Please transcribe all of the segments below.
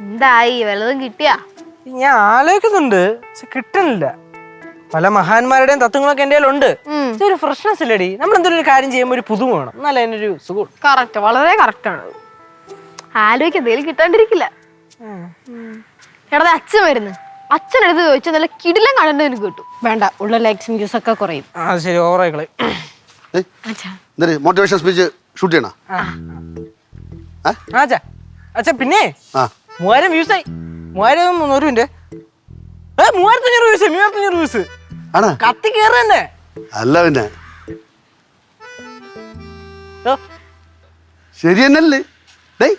എന്തായി വല്ലതും കിട്ടിയാ? ഞാൻ ആലോചിക്കുന്നുണ്ട്. പക്ഷെ കിട്ടണില്ല പല മഹാന്മാരുടെയും തത്വങ്ങളൊക്കെ എന്റെ ഉണ്ട്. ഒരു ഫ്രഷ്നെസ് ഇല്ലടി. നമ്മൾ എന്തെങ്കിലും ഒരു കാര്യം ചെയ്യുമ്പോൾ ഒരു പുതുമ വേണം. എന്നാലേ അതിനൊരു സുഖം കറക്റ്റ് വളരെ കറക്റ്റ് ആണ്. ആലോചിക്ക എന്തെങ്കിലും കിട്ടാണ്ടിരിക്കില്ല. എടാ അച്ഛൻ വരുന്നു. അച്ഛൻ എടുത്ത് ചോദിച്ചാൽ നല്ല കിടിലം കണ്ടന്റ് എനിക്ക് കിട്ടും. വേണ്ട ഉള്ള ലൈക്സും വ്യൂസ് ഒക്കെ കുറയും. ആ ശരി. എന്തൊരു മോട്ടിവേഷൻ സ്പീച്ച് ഷൂട്ട് ചെയ്യണ? അച്ഛാ. അച്ഛാ പിന്നെ? മൂവായിരം വ്യൂസ് ആയി. മൂവായിരം മുന്നൂറ് മിനിറ്റ് ഏ മൂവായിരത്തഞ്ഞൂറ് വ്യൂസ് മൂവായിരത്തഞ്ഞൂറ് വ്യൂസ് ആണോ. കത്തി കയറി തന്നെ. അല്ല പിന്നെ. ശരി തന്നെയല്ലേ? ഡേയ്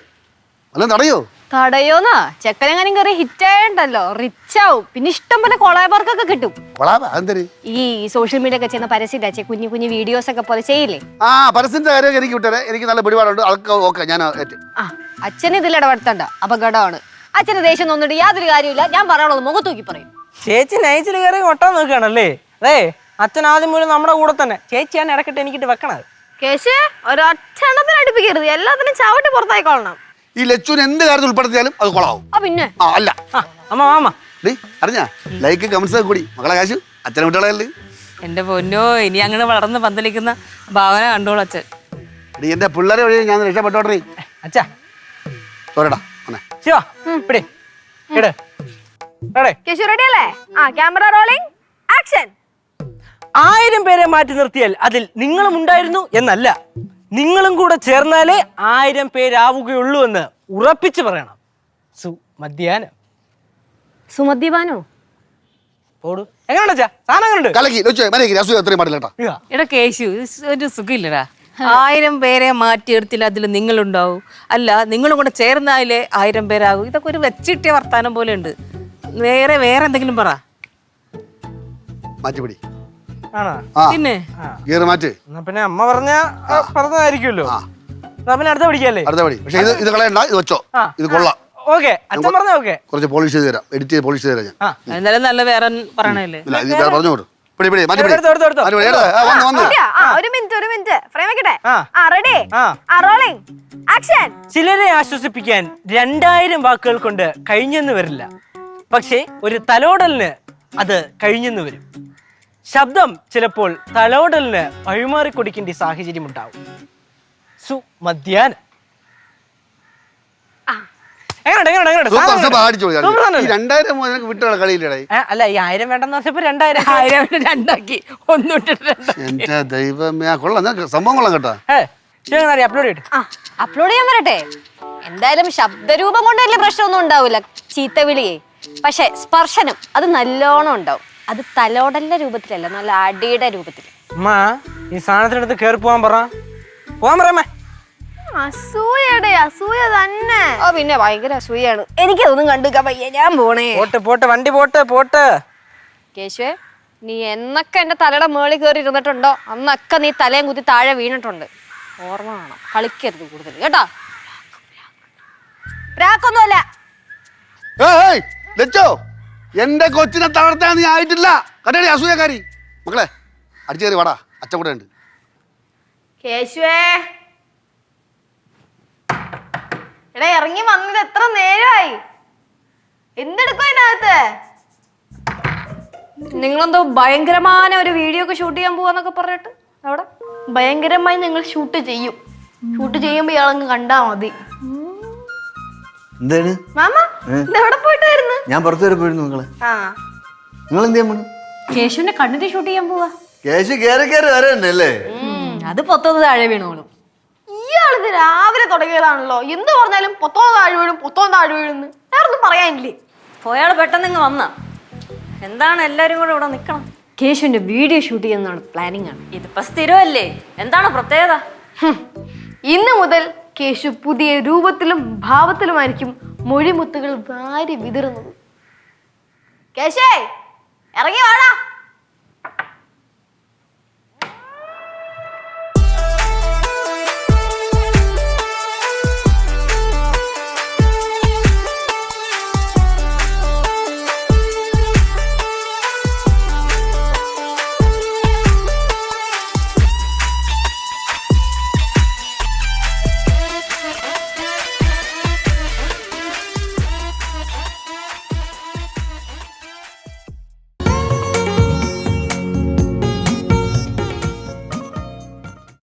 അല്ല തടയോ? തടയോന്നാ ചെക്കനെങ്ങാനും കയറി ഹിറ്റ് ആയണ്ടല്ലോ റിച്ച് ആവും പിന്നെ ഇഷ്ടം പോലെ കൊളാബർക്കൊക്കെ കിട്ടും. കൊളാബ അതെന്തര്? ഈ സോഷ്യൽ മീഡിയ ഒക്കെ ചെയ്യുന്ന പരസ്യം കുഞ്ഞു കുഞ്ഞു വീഡിയോസ് ഒക്കെ പോലെ ചെയ്യില്ലേ? ആ പരസ്യത്തിന്റെ കാര്യം എനിക്ക് വിട്ടേ എനിക്ക് നല്ല പിടിപാടുണ്ട്. അതൊക്കെ ഓക്കെ ഞാൻ ഏറ്റ്. ആ അച്ഛൻ ഇതിൽ ഇടപെടുത്തണ്ട. അപകടമാണ്. അച്ഛന് ദേഷ്യം തോന്നിട്ട് യാതൊരു കാര്യമില്ല ഞാൻ പറയാനുള്ളത് നോക്കി പറയും. ചേച്ചി നൈച്ചിൽ കയറി ഒട്ടാൻ നോക്കുകയാണല്ലേ അതേ അച്ഛൻ ആദ്യം മുഴുവൻ നമ്മുടെ കൂടെ തന്നെ. ചേച്ചിയാണ് ഇടക്കിട്ട് എനിക്കിട്ട് വെക്കണത്. കേശ് ഒരൊറ്റെണ്ണത്തിന് അടുപ്പിക്കരുത് എല്ലാത്തിനും ചവിട്ടി പുറത്തായിക്കൊള്ളണം ഈ ലച്ചുവിന് എന്ത് കാര്യത്തിൽ ഉൾപ്പെടുത്തിയാലും അത് കൊളാവും. ആ പിന്നെ. ആ അല്ല. ആ അമ്മ മാമ. അറിഞ്ഞാ? ലൈക്ക് കമന്റ്സ് ഒക്കെ കൂടി. മകളെ കാശു അച്ഛനെ വിട്ടളയല്ലേ എന്റെ പൊന്നോ ഇനി അങ്ങനെ വളർന്ന് പന്തലിക്കുന്ന ഭാവന കണ്ടോളൂ അച്ഛൻ. എടീ എന്റെ പിള്ളേരെ വഴി ഞാൻ രക്ഷപ്പെട്ടോട്ടെ. അച്ഛാ. ശിവ എടേ. കേശു റെഡി അല്ലേ? ആ ക്യാമറ റോളിംഗ് ആക്ഷൻ ആയിരം പേരെ മാറ്റി നിർത്തിയാൽ അതിൽ നിങ്ങളും ഉണ്ടായിരുന്നു എന്നല്ല. നിങ്ങളും കൂടെ ചേർന്നാലേ ആയിരം പേരാവുകയുള്ളൂ എന്ന് ഉറപ്പിച്ചു പറയണം. സു മധ്യാനം സുമദ്യപാനോ? പോടു. എങ്ങനെയുണ്ട് അച്ഛാ? സാധനം കലക്കി ലച്ചു മനേക്ക് അസൂയ അത്രയും പാടില്ല കേട്ടോ ഇതാ. എടാ കേശു ഇത് ഒരു സുഖമില്ലടാ. ആയിരം പേരെ മാറ്റിയെടുത്തില്ല അതിൽ നിങ്ങളുണ്ടാവും. അല്ല നിങ്ങളും കൂടെ ചേർന്നാലേ ആയിരം പേരാകും. ഇതൊക്കെ ഒരു വെച്ചിട്ടിയ വർത്താനം പോലെ ഉണ്ട് വേറെ വേറെ എന്തെങ്കിലും പറ. മാറ്റിപ്പിടി. ആ. പിന്നെ? ഗിയർ മാറ്റ്. എന്നാ പിന്നെ അമ്മ പറഞ്ഞ പറഞ്ഞതായിരിക്കുമല്ലോ. എന്നാ പിന്നെ അടുത്ത പിടിക്കല്ലേ? അടുത്ത പടി. പക്ഷെ ഇത് ഇത് കളയണ്ട ഇത് വെച്ചോ. ഇത് കൊള്ളാം. ഓക്കെ. അച്ഛൻ പറഞ്ഞ? ഓക്കെ. കുറച്ച് പോളിഷ് ചെയ്ത് തരാം. എഡിറ്റ് ചെയ്ത് പോളിഷ് ചെയ്ത് തരാം ഞാൻ. നല്ല വേറെ പറയണല്ലേ? ഇല്ല ഇത് വേറെ പറഞ്ഞു പിടി പിടി മാറ്റി വന്ന് വന്ന്. ഒരു മിനിറ്റ് ഒരു മിനിറ്റ്. ഫ്രെയിം വെക്കട്ടെ? ആ. റെഡി ആ. ആ റോളിംഗ് ആക്ഷൻ ചിലരെ ആശ്വസിപ്പിക്കാൻ രണ്ടായിരം വാക്കുകൾ കൊണ്ട് കഴിഞ്ഞെന്ന് വരില്ല. പക്ഷെ ഒരു തലോടലിന് അത് കഴിഞ്ഞെന്ന് വരും. ശബ്ദം ചിലപ്പോൾ തലോടലിന് വഴിമാറി കൊടുക്കേണ്ട സാഹചര്യം ഉണ്ടാവും സു മധ്യാനം എങ്ങനെയുണ്ട് എങ്ങനെയുണ്ട് എങ്ങനെയുണ്ട്? സൂപ്പർ സാധനം സൂപ്പർ എങ്ങനെയുണ്ട്? അടിച്ചു പോയി. സൂപ്പർ സാധനം ഈ രണ്ടായിരം മുതൽ നിനക്ക് വിട്ടുള്ള അല്ല ഈ ആയിരം വേണ്ടെന്ന് പറഞ്ഞപ്പോ രണ്ടായിരം. ആയിരം രണ്ടാക്കി ഒന്നിട്ട് രണ്ടാക്കി. എന്റെ ദൈവമേ കൊള്ളാം സംഭവം കൊള്ളാം കേട്ടോ. അപ്ലോഡ് അപ്ലോഡ് ചെയ്യാൻ വരട്ടെ. എന്തായാലും ശബ്ദരൂപം കൊണ്ട് വലിയ പ്രശ്നമൊന്നും ഉണ്ടാവില്ല ചീത്തവിളിയെ പക്ഷെ സ്പർശനം അത് നല്ലോണം ഉണ്ടാവും. അത് തലോടലിന്റെ രൂപത്തിലല്ല നല്ല അടിയുടെ രൂപത്തിൽ. അമ്മ ഈ സാധനത്തിനടുത്ത് കയറി പോവാൻ പറ. പോവാൻ പറയാമേ അസൂയടെ അസൂയ തന്നെ. ഓ പിന്നെ ഭയങ്കര അസൂയാണ് എനിക്കതൊന്നും കണ്ടുക്കാൻ പയ്യ ഞാൻ പോണേ. പോട്ട് പോട്ട് വണ്ടി പോട്ട് പോട്ട്. കേശുവേ നീ എന്നൊക്കെ എന്റെ തലയുടെ മേളിൽ കയറി ഇരുന്നിട്ടുണ്ടോ? അന്നൊക്കെ നീ തലയും കുത്തി താഴെ വീണിട്ടുണ്ട്. ഓർമ്മ വേണം. കളിക്കരുത് കൂടുതൽ കേട്ടോ? പ്രാക്കൊന്നുമല്ല. ഏയ് ലച്ചോ എന്റെ കൊച്ചിനെ തളർത്താൻ നീ ആയിട്ടില്ല. കണ്ടേ അസൂയക്കാരി. മക്കളെ അടിച്ചു കയറി വാടാ. അച്ഛൻ കൂടെ ഉണ്ട്. കേശുവേ. എടാ ഇറങ്ങി വന്നത് എത്ര നേരമായി എന്തെടുക്കും അതിനകത്ത്? നിങ്ങളെന്തോ ഭയങ്കരമായ ഒരു വീഡിയോ ഒക്കെ ഷൂട്ട് ചെയ്യാൻ പോവാന്നൊക്കെ പറഞ്ഞിട്ട്. അവിടെ? ഭയങ്കരമായി നിങ്ങൾ ഷൂട്ട് ചെയ്യും. ഷൂട്ട് ചെയ്യുമ്പോൾ ഇയാളങ്ങ് കണ്ടാൽ മതി. എന്താണ്? മാമാ പോയിട്ടായിരുന്നു? ഞാൻ പുറത്തു വരെ പോയിരുന്നു നിങ്ങൾ. ആ. നിങ്ങൾ എന്ത് ചെയ്യാൻ പോണു? കേശുവിന്റെ കണ്ണിന്റെ ഷൂട്ട് ചെയ്യാൻ പോവാ. കേശു കേറി കേറി വരണ്ടല്ലേ അത് പൊത്തത് താഴെ വീണോളും. ഇയാളിത് രാവിലെ തുടങ്ങിയതാണല്ലോ. എന്ത് പറഞ്ഞാലും പൊത്തോ താഴെ വീഴും പൊത്തോ താഴെ വീഴുന്നു വേറൊന്നും പറയാനില്ലേ? പോയാൾ പെട്ടെന്ന് ഇങ്ങ് വന്ന. എന്താണ് എല്ലാരും കൂടെ ഇവിടെ നിക്കണം? കേശുവിന്റെ വീഡിയോ ഷൂട്ട് ചെയ്യുന്നതാണ് പ്ലാനിങ് ആണ്. ഇതിപ്പോ സ്ഥിരമല്ലേ? എന്താണ് പ്രത്യേകത. ഇന്ന് മുതൽ കേശു പുതിയ രൂപത്തിലും ഭാവത്തിലുമായിരിക്കും മൊഴിമുത്തുകൾ വാരി വിതറുന്നത്. കേശേ ഇറങ്ങി വാടാ.